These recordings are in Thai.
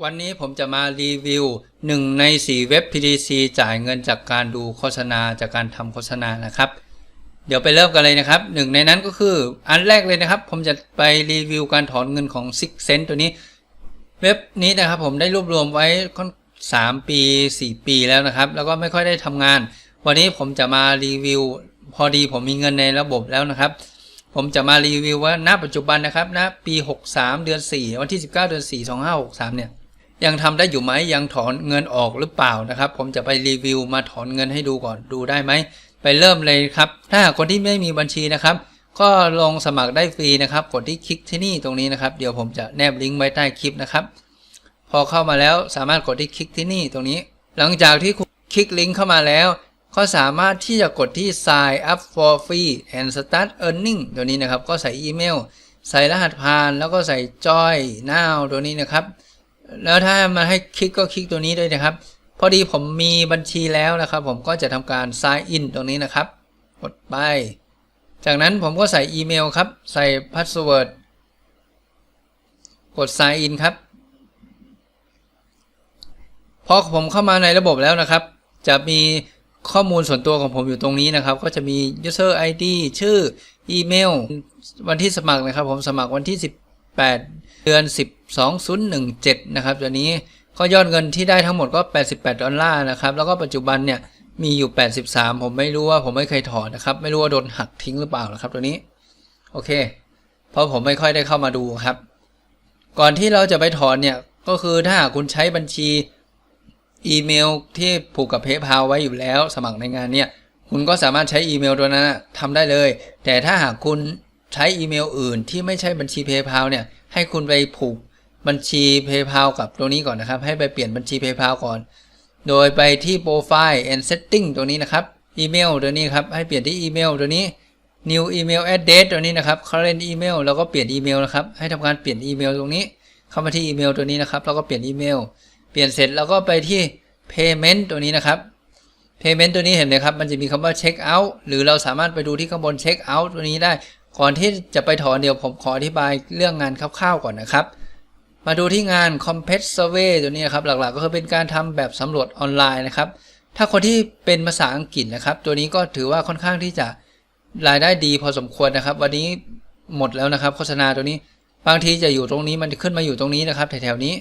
วันนี้ผมจะมารีวิว 1 ใน 4 เว็บ PDC จ่ายเงินจากการดูโฆษณาจากการทำโฆษณานะครับ เดี๋ยวไปเริ่มกันเลยนะครับหนึ่งในนั้นก็คืออันแรกเลยนะครับ ผมจะไปรีวิวการถอนเงินของ Six Sense ตัวนี้ เว็บนี้นะครับผมได้รวบรวมไว้ค่อนสามปี 4 ปีแล้วนะครับ แล้วก็ไม่ค่อยได้ทำงาน วันนี้ผมจะมารีวิว พอดีผมมีเงินในระบบแล้วนะครับ ผมจะมารีวิวว่าณปัจจุบันนะครับณปี 63 เดือน 4 วันที่ 19 เดือน 4 2563 เนี่ย ยังทำได้อยู่ไหมยังถอนเงินออกหรือเปล่านะครับ ผมจะไปรีวิวมาถอนเงินให้ดูก่อนดูได้ไหมไปเริ่มเลยครับ ถ้าคนที่ไม่มีบัญชีนะครับ ก็ลงสมัครได้ฟรีนะครับกดที่คลิกที่นี่ตรงนี้นะครับเดี๋ยวผมจะแนบลิงก์ไว้ใต้คลิปนะครับพอเข้ามาแล้วสามารถกดที่คลิกที่นี่ตรงนี้ หลังจากที่คลิกลิงก์เข้ามาแล้วก็สามารถที่จะกดที่ sign up for free and start earning ตัวนี้นะครับ ก็ใส่อีเมล ใส่รหัสผ่าน แล้วก็ใส่ joy now ตัวนี้นะครับ แล้วถ้ามาให้คลิกก็คลิกตัวนี้ด้วยนะครับ พอดีผมมีบัญชีแล้วนะครับ ผมก็จะทำการ sign in ตรงนี้นะครับ กดไป จากนั้นผมก็ใส่อีเมลครับ ใส่พาสเวิร์ดกด sign in ครับ พอผมเข้ามาในระบบแล้วนะครับ จะมีข้อมูลส่วนตัวของผมอยู่ตรงนี้นะครับ ก็จะมี user ID ชื่อ อีเมล วันที่สมัครนะครับ ผมสมัครวันที่ 18 เดือน 12017 นะครับตัวนี้ก็ยอดเงินที่ได้ทั้งหมดก็ 88 ดอลลาร์นะครับ แล้วก็ปัจจุบันเนี่ยมีอยู่ 83 ผมไม่รู้ว่าผมไม่เคยถอนนะครับ ไม่รู้ว่าโดนหักทิ้งหรือเปล่านะครับตัวนี้ โอเค เพราะผมไม่ค่อยได้เข้ามาดูครับ ก่อนที่เราจะไปถอนเนี่ย ก็คือถ้าคุณใช้บัญชีอีเมลที่ผูกกับเพย์พาไว้อยู่แล้ว สมัครในงานเนี่ย คุณก็สามารถใช้อีเมลตัวนั้นทำได้เลย แต่ถ้าหากคุณใช้อีเมลอื่นที่ไม่ใช่บัญชีเพย์พาเนี่ย ให้คุณไปผูกบัญชี PayPal กับตัวนี้ก่อนนะครับ ให้ไปเปลี่ยนบัญชี PayPal ก่อน โดยไปที่ Profile and Setting ตัวนี้นะครับ อีเมลตัวนี้ครับ ให้เปลี่ยนที่อีเมลตัวนี้ New Email Address ตัวนี้นะครับ Current Email แล้วก็เปลี่ยนอีเมลนะครับ ให้ทำการเปลี่ยนอีเมลตรงนี้ เข้ามาที่อีเมลตัวนี้นะครับ แล้วก็เปลี่ยนอีเมล เปลี่ยนเสร็จแล้วก็ไปที่ Payment ตัวนี้นะครับ Payment ตัวนี้เห็นไหมครับ มันจะมีคำว่า Check Out หรือเราสามารถไปดูที่ข้างบน Check Out ตัวนี้ได้ ก่อนที่จะไปถอนเดี๋ยวผมขออธิบายเรื่องงานคร่าวๆก่อนนะครับ มาดูที่งาน Compass Survey ตัวนี้ครับหลักๆ ก็คือเป็นการทำแบบสำรวจออนไลน์นะครับ ถ้าคนที่เป็นภาษาอังกฤษนะครับ ตัวนี้ก็ถือว่าค่อนข้างที่จะรายได้ดีพอสมควรนะครับ วันนี้หมดแล้วนะครับ โฆษณาตัวนี้บางทีจะอยู่ตรงนี้มันขึ้นมาอยู่ตรงนี้นะครับแถวๆนี้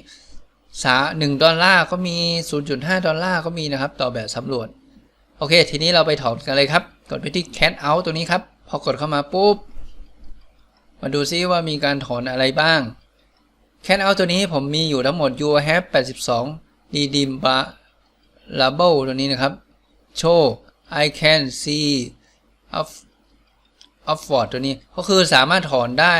สาหนึ่งดอลลาร์ก็มี 0.5 ดอลลาร์ก็มีนะครับ ต่อแบบสำรวจ โอเค ทีนี้เราไปถอนกันเลยครับ กดไปที่ Cat Out ตัวนี้ครับ พอกดเข้ามาปุ๊บ มาดูซิว่ามีการถอนอะไรบ้าง Cat Out ตัวนี้ผมมีอยู่ทั้งหมด You have 82 Redeem Bar Label ตัวนี้นะครับ Show I can see of afford ตัวนี้ก็คือสามารถถอนได้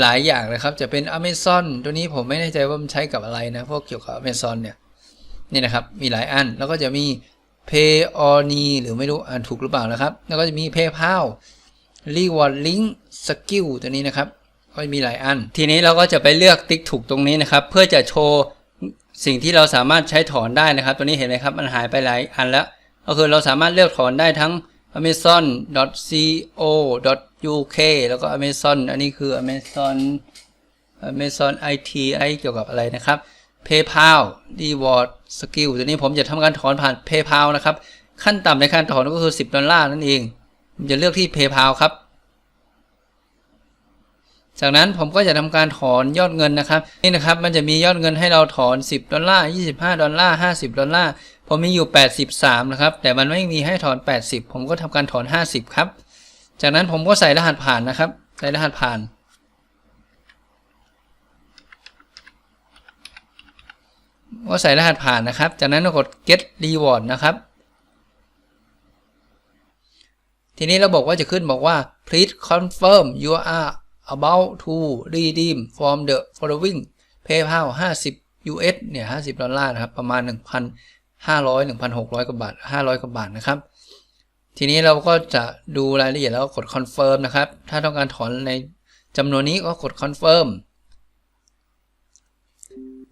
หลายอย่างเลยครับ จะเป็น Amazon ตัวนี้ผมไม่แน่ใจว่ามันใช้กับอะไรนะ พวกเกี่ยวกับ Amazon เนี่ย นี่นะครับ มีหลายอัน แล้วก็จะมี Pay o n e หรือไม่รู้อ่านถูกหรือเปล่านะครับ แล้วก็จะมี PayPal Reward Link Skill ตัวนี้นะครับก็มีหลายอัน ทีนี้เราก็จะไปเลือกติ๊กถูกตรงนี้นะครับ เพื่อจะโชว์สิ่งที่เราสามารถใช้ถอนได้นะครับ ตัวนี้เห็นไหมครับ มันหายไปหลายอันแล้ว ก็คือเราสามารถเลือกถอนได้ทั้ง amazon.co.uk แล้วก็ amazon อันนี้คือ amazon amazon IT ไอเกี่ยวกับอะไรนะครับ PayPal Reward Skill ตัวนี้ผมจะทำการถอนผ่าน PayPal นะครับ ขั้นต่ำในการถอนก็คือ 10 ดอลลาร์นั่นเอง ผมจะเลือกที่ PayPal ครับ จากนั้นผมก็จะทำการถอนยอดเงินนะครับ นี่นะครับมันจะมียอดเงินให้เราถอน 10 ดอลลาร์ 25 ดอลลาร์ 50 ดอลลาร์ ผมมีอยู่ 83 นะครับ แต่มันไม่มีให้ถอน 80 ผมก็ทำการถอน 50 ครับ จากนั้นผมก็ใส่รหัสผ่านนะครับ ใส่รหัสผ่านก็ใส่รหัสผ่านนะครับ จากนั้นกด get reward นะครับ ทีนี้เราบอกว่าจะขึ้นบอกว่า please confirm you are about to redeem from the following PayPal 50 US เนี่ย 50 ดอลลาร์นะครับ ประมาณ 1,500 1,600 กว่าบาท 500 กว่าบาทนะครับ ทีนี้เราก็จะดูรายละเอียดแล้วก็กด confirm นะครับ ถ้าต้องการถอนในจำนวนนี้ก็กด confirm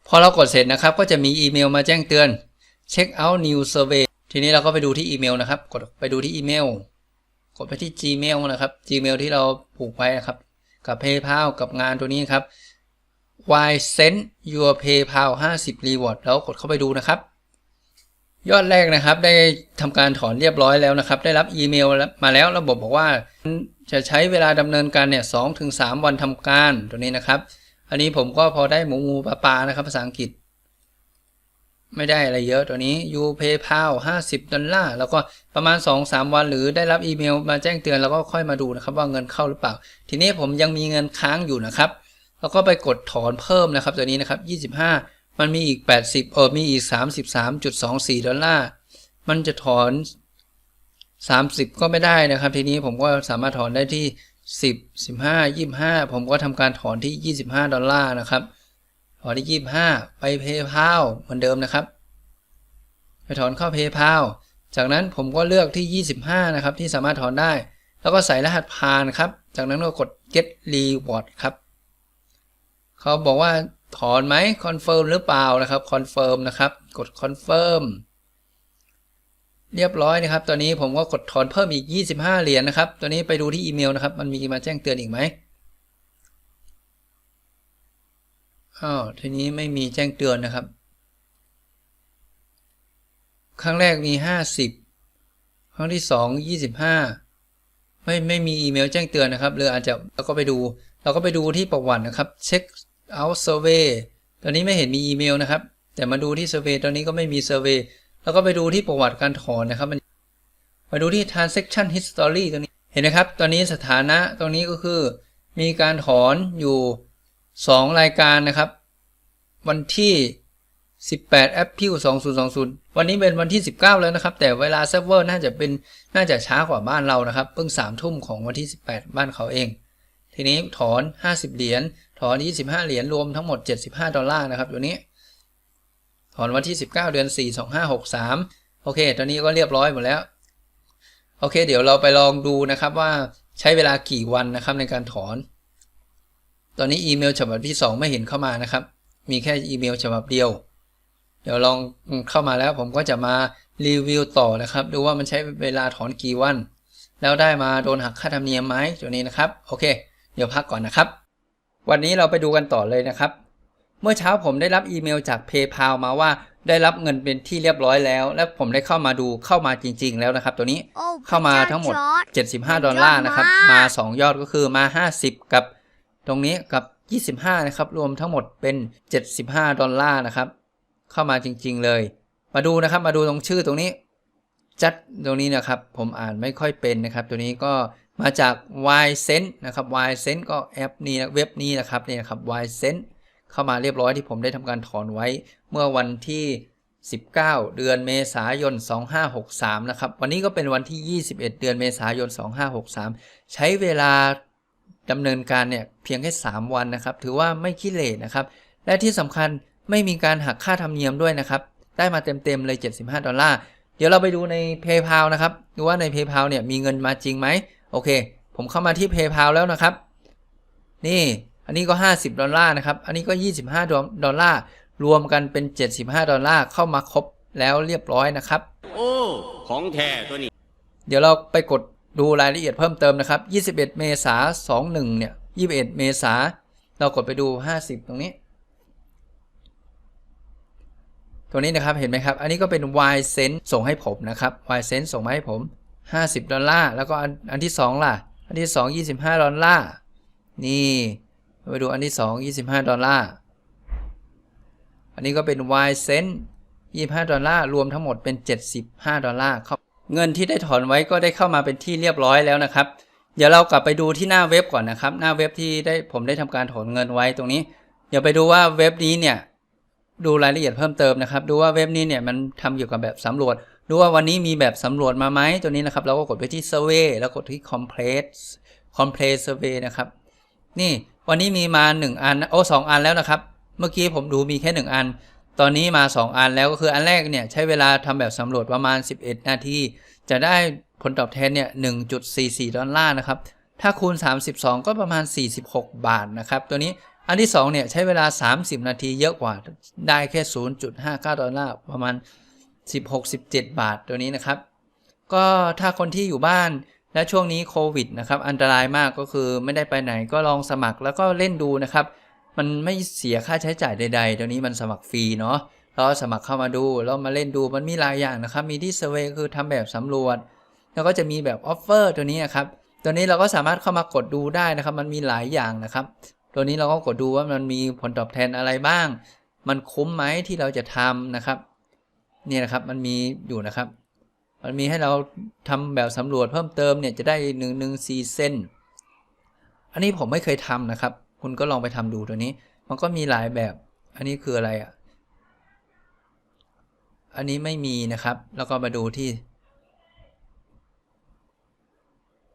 พอเรากดเสร็จนะครับ ก็จะมีอีเมลมาแจ้งเตือน check out new survey ทีนี้เราก็ไปดูที่อีเมลนะครับ กดไปดูที่อีเมล กดไปที่ Gmail นะครับ Gmail ที่เราผูกไว้นะครับ กับ PayPal กับงานตัวนี้ครับ y send your PayPal 50 reward แล้วกดเข้าไปดูนะครับ ยอดแรกนะครับได้ทำการถอนเรียบร้อยแล้วนะครับ ได้รับอีเมลมาแล้วระบบบอกว่าจะใช้เวลาดำเนินการเนี่ยสองถึงสามวันทำการตัวนี้นะครับ อันนี้ผมก็พอได้หมูหมูปลาปลานะครับภาษาอังกฤษ ไม่ได้อะไรเยอะตัวนี้ you PayPal 50 ดอลลาร์ แล้วก็ประมาณ 2-3 วันหรือได้รับอีเมลมาแจ้งเตือนแล้วก็ค่อยมาดูนะครับว่าเงินเข้าหรือเปล่า ทีนี้ผมยังมีเงินค้างอยู่นะครับ แล้วก็ไปกดถอนเพิ่มนะครับตัวนี้นะครับ 25 มันมีอีก 80เออมีอีก 33.24 ดอลลาร์ มันจะถอน 30 ก็ไม่ได้นะครับ ทีนี้ผมก็สามารถถอนได้ที่ 10 15 25 ผมก็ทำการถอนที่ 25 ดอลลาร์นะครับ ถอนที่ 25 ไป PayPal เหมือนเดิมนะครับ ไปถอนเข้า PayPal จากนั้นผมก็เลือกที่ 25 นะครับ ที่สามารถถอนได้ แล้วก็ใส่รหัสผ่านครับ จากนั้นก็กด get reward ครับเขาบอกว่าถอนไหม confirm หรือเปล่านะครับ confirm นะครับ กด confirm เรียบร้อยนะครับ ตอนนี้ผมก็กดถอนเพิ่มอีก 25 เหรียญนะครับตัวนี้ไปดูที่อีเมลนะครับ มันมีมาแจ้งเตือนอีกไหม อ้าวทีนี้ไม่มีแจ้งเตือนนะครับ ครั้งแรกมี 50 ครั้งที่ 2 25 ไม่ไม่มีอีเมลแจ้งเตือนนะครับเลยอาจจะเราก็ไปดู เราก็ไปดูที่ประวัตินะครับ check out survey ตอนนี้ไม่เห็นมีอีเมลนะครับ แต่มาดูที่ survey ตอนนี้ก็ไม่มี survey แล้วก็ไปดูที่ประวัติการถอนนะครับมาดูที่ transaction history ตรงนี้ เห็นไหมครับ ตอนนี้สถานะตรงนี้ก็คือ มีการถอนอยู่ 2 รายการนะครับ วันที่ 18 April 2020 วันนี้เป็นวันที่ 19 แล้วนะครับ แต่เวลาเซิร์ฟเวอร์น่าจะเป็นน่าจะช้ากว่าบ้านเรานะครับ เพิ่ง 3 ทุ่มของวันที่ 18 บ้านเขาเอง ทีนี้ถอน 50 เหรียญ ถอน 25 เหรียญ รวมทั้งหมด 75 ดอลลาร์นะครับตัวนี้ ถอนวันที่ 19 เดือน 4 2563 โอเค ตอนนี้ก็เรียบร้อยหมดแล้ว โอเค เดี๋ยวเราไปลองดูนะครับว่าใช้เวลากี่วันนะครับในการถอน ตอนนี้อีเมลฉบับที่ 2 ไม่เห็นเข้ามานะครับ มีแค่อีเมลฉบับเดียว เดี๋ยวลองเข้ามาแล้วผมก็จะมารีวิวต่อนะครับ ดูว่ามันใช้เวลาถอนกี่วัน แล้วได้มาโดนหักค่าธรรมเนียมไหมตัวนี้นะครับ โอเค เดี๋ยวพักก่อนนะครับ วันนี้เราไปดูกันต่อเลยนะครับ เมื่อเช้าผมได้รับอีเมลจาก PayPal มาว่าได้รับเงินเป็นที่เรียบร้อยแล้ว และผมได้เข้ามาดูเข้ามาจริง ๆ แล้วนะครับ ตัวนี้โอ้เข้ามาทั้งหมด 75 ดอลลาร์นะครับ มา 2 ยอดก็คือมา 50 กับ ตรงนี้กับ 25 นะครับ รวมทั้งหมดเป็น 75 ดอลลาร์นะครับ เข้ามาจริง ๆเลย มาดูนะครับ มาดูตรงชื่อตรงนี้ จัดตรงนี้นะครับ ผมอ่านไม่ค่อยเป็นนะครับ ตัวนี้ก็มาจาก y s e n นะครับ y s e n ก็แอปนี้นะเว็บนี้นะครับนี่นะครับ y s e n เข้ามาเรียบร้อยที่ผมได้ทำการถอนไว้เมื่อวันที่ 19 เดือนเมษายน 2563 นะครับ วันนี้ก็เป็นวันที่ 21 เดือนเมษายน 2563 ใช้เวลา ดำเนินการเนี่ยเพียงแค่ 3 วันนะครับ ถือว่าไม่ขี้เหร่นะครับ และที่สำคัญไม่มีการหักค่าธรรมเนียมด้วยนะครับ ได้มาเต็มๆเลย 75 ดอลลาร์ เดี๋ยวเราไปดูใน PayPal นะครับ ดูว่าใน PayPal เนี่ยมีเงินมาจริงไหม โอเค ผมเข้ามาที่ PayPal แล้วนะครับ นี่ อันนี้ก็ 50 ดอลลาร์นะครับ อันนี้ก็ 25 ดอลลาร์ รวมกันเป็น 75 ดอลลาร์ เข้ามาครบแล้วเรียบร้อยนะครับ โอ้ ของแท้ตัวนี้ เดี๋ยวเราไปกด ดูรายละเอียดเพิ่มเติมนะครับ 21 เมษายน21 เนี่ย 21 เมษา เรากดไปดู 50 ตรงนี้ ตัวนี้นะครับ เห็นไหมครับ อันนี้ก็เป็น Y c e n ส่งให้ผมนะครับ Y c e n ส่งมาให้ผม 50 ดอลลาร์ แล้วก็อันอันที่ 2 ล่ะ อันที่ 2 25 ดอลลาร์ นี่ไปดูอันที่ 2 25 ดอลลาร์ อันนี้ก็เป็น Y c e n 25 ดอลลาร์ รวมทั้งหมดเป็น 75 ดอลลาร์เเงินที่ได้ถอนไว้ก็ได้เข้ามาเป็นที่เรียบร้อยแล้วนะครับ เดี๋ยวเรากลับไปดูที่หน้าเว็บก่อนนะครับ หน้าเว็บที่ได้ผมได้ทำการถอนเงินไว้ตรงนี้ เดี๋ยวไปดูว่าเว็บนี้เนี่ยดูรายละเอียดเพิ่มเติมนะครับ ดูว่าเว็บนี้เนี่ยมันทำเกี่ยวกับแบบสำรวจ ดูว่าวันนี้มีแบบสำรวจมาไหมตัวนี้นะครับ เราก็กดไปที่ survey แล้วกดที่ complete complete survey นะครับ นี่วันนี้มีมา 1 อันโอ้สองอันแล้วนะครับ เมื่อกี้ผมดูมีแค่ 1 อัน ตอนนี้มา 2 อันแล้วก็คืออันแรกเนี่ยใช้เวลาทำแบบสำรวจประมาณ 11 นาที จะได้ผลตอบแทนเนี่ย 1.44 ดอลลาร์นะครับ ถ้าคูณ 32 ก็ประมาณ 46 บาทนะครับ ตัวนี้อันที่ 2 เนี่ย ใช้เวลา 30 นาทีเยอะกว่า ได้แค่ 0.59 ดอลลาร์ ประมาณ 16-17 บาทตัวนี้นะครับ ก็ถ้าคนที่อยู่บ้านและช่วงนี้โควิดนะครับ อันตรายมากก็คือไม่ได้ไปไหนก็ลองสมัครแล้วก็เล่นดูนะครับ มันไม่เสียค่าใช้จ่ายใดๆตัวนี้มันสมัครฟรีเนาะเราสมัครเข้ามาดูแล้วมาเล่นดูมันมีหลายอย่างนะครับ มีที่เซเวคือทำแบบสำรวจ แล้วก็จะมีแบบออฟเฟอร์ตัวนี้นะครับ ตัวนี้เราก็สามารถเข้ามากดดูได้นะครับ มันมีหลายอย่างนะครับ ตัวนี้เราก็กดดูว่ามันมีผลตอบแทนอะไรบ้าง มันคุ้มไหมที่เราจะทำนะครับ นี่นะครับมันมีอยู่นะครับ มันมีให้เราทำแบบสำรวจเพิ่มเติมเนี่ยจะได้หนึ่งหนึ่งสี่เซนอันนี้ผมไม่เคยทำนะครับ คุณก็ลองไปทำดูตัวนี้ มันก็มีหลายแบบ อันนี้คืออะไรอะ อันนี้ไม่มีนะครับ แล้วก็มาดูที่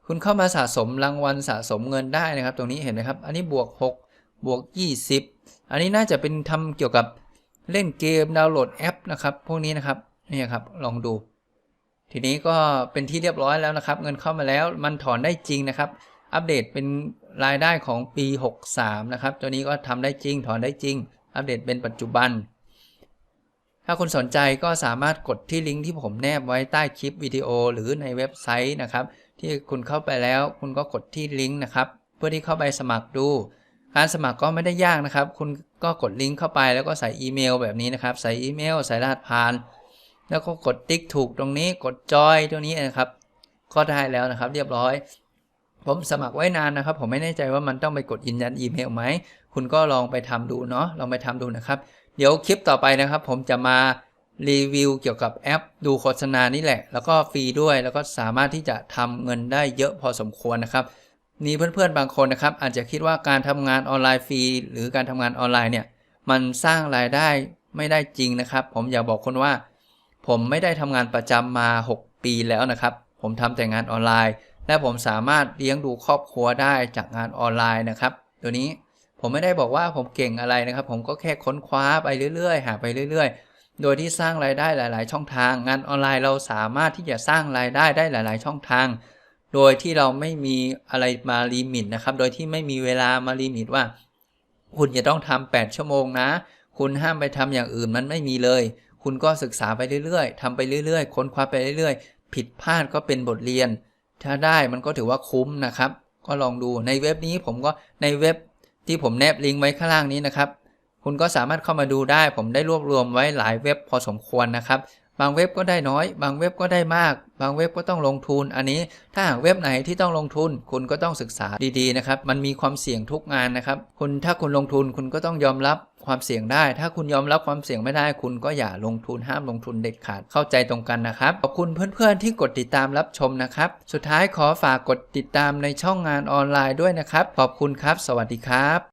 คุณเข้ามาสะสมรางวัลสะสมเงินได้นะครับ ตรงนี้เห็นไหมครับ อันนี้บวก 6 บวก 20 อันนี้น่าจะเป็นทำเกี่ยวกับเล่นเกมดาวน์โหลดแอปนะครับ พวกนี้นะครับนี่ครับ ลองดู ทีนี้ก็เป็นที่เรียบร้อยแล้วนะครับ เงินเข้ามาแล้วมันถอนได้จริงนะครับ อัปเดตเป็น รายได้ของปี 63 นะครับ ตัวนี้ก็ทำได้จริง ถอนได้จริง อัปเดตเป็นปัจจุบัน ถ้าคุณสนใจก็สามารถกดที่ลิงก์ที่ผมแนบไว้ใต้คลิปวิดีโอหรือในเว็บไซต์นะครับ ที่คุณเข้าไปแล้ว คุณก็กดที่ลิงก์นะครับ เพื่อที่เข้าไปสมัครดู การสมัครก็ไม่ได้ยากนะครับ คุณก็กดลิงก์เข้าไปแล้วก็ใส่อีเมลแบบนี้นะครับ ใส่อีเมล ใส่รหัสผ่าน แล้วก็กดติ๊กถูกตรงนี้ กดจอยตรงนี้นะครับ ก็ได้แล้วนะครับ เรียบร้อย ผมสมัครไว้นานนะครับ ผมไม่แน่ใจว่ามันต้องไปกดยืนยันอีเมลไหม คุณก็ลองไปทำดูเนาะลองไปทำดูนะครับ เดี๋ยวคลิปต่อไปนะครับ ผมจะมารีวิวเกี่ยวกับแอปดูโฆษณานี่แหละ แล้วก็ฟรีด้วยแล้วก็สามารถที่จะทำเงินได้เยอะพอสมควรนะครับมีเพื่อนๆบางคนนะครับ อาจจะคิดว่าการทำงานออนไลน์ฟรีหรือการทำงานออนไลน์เนี่ยมันสร้างรายได้ไม่ได้จริงนะครับ ผมอยากบอกคนว่า ผมไม่ได้ทำงานประจำมา 6 ปีแล้วนะครับ ผมทำแต่งานออนไลน์ และผมสามารถเลี้ยงดูครอบครัวได้จากงานออนไลน์นะครับ ตัวนี้ผมไม่ได้บอกว่าผมเก่งอะไรนะครับ ผมก็แค่ค้นคว้าไปเรื่อยๆ หาไปเรื่อย ๆ โดยที่สร้างรายได้หลาย ๆ ช่องทาง งานออนไลน์เราสามารถที่จะสร้างรายได้ได้หลาย ๆ ช่องทาง โดยที่เราไม่มีอะไรมาลิมิตนะครับ โดยที่ไม่มีเวลามาลิมิตว่า คุณจะต้องทำ8ชั่วโมงนะ คุณห้ามไปทำอย่างอื่นมันไม่มีเลย คุณก็ศึกษาไปเรื่อย ๆทำไปเรื่อย ๆ ค้นคว้าไปเรื่อย ๆ ผิดพลาดก็เป็นบทเรียน ถ้าได้มันก็ถือว่าคุ้มนะครับ ก็ลองดูในเว็บนี้ผมก็ในเว็บที่ผมแนบลิงก์ไว้ข้างล่างนี้นะครับ คุณก็สามารถเข้ามาดูได้ ผมได้รวบรวมไว้หลายเว็บพอสมควรนะครับ บางเว็บก็ได้น้อย บางเว็บก็ได้มาก บางเว็บก็ต้องลงทุน อันนี้ถ้าหากเว็บไหนที่ต้องลงทุน คุณก็ต้องศึกษาดีๆนะครับ มันมีความเสี่ยงทุกงานนะครับ คุณถ้าคุณลงทุนคุณก็ต้องยอมรับ ความเสี่ยงได้ ถ้าคุณยอมรับความเสี่ยงไม่ได้ คุณก็อย่าลงทุนห้ามลงทุนเด็ดขาดเข้าใจตรงกันนะครับ ขอบคุณเพื่อนๆที่กดติดตามรับชมนะครับ สุดท้ายขอฝากกดติดตามในช่องงานออนไลน์ด้วยนะครับ ขอบคุณครับ สวัสดีครับ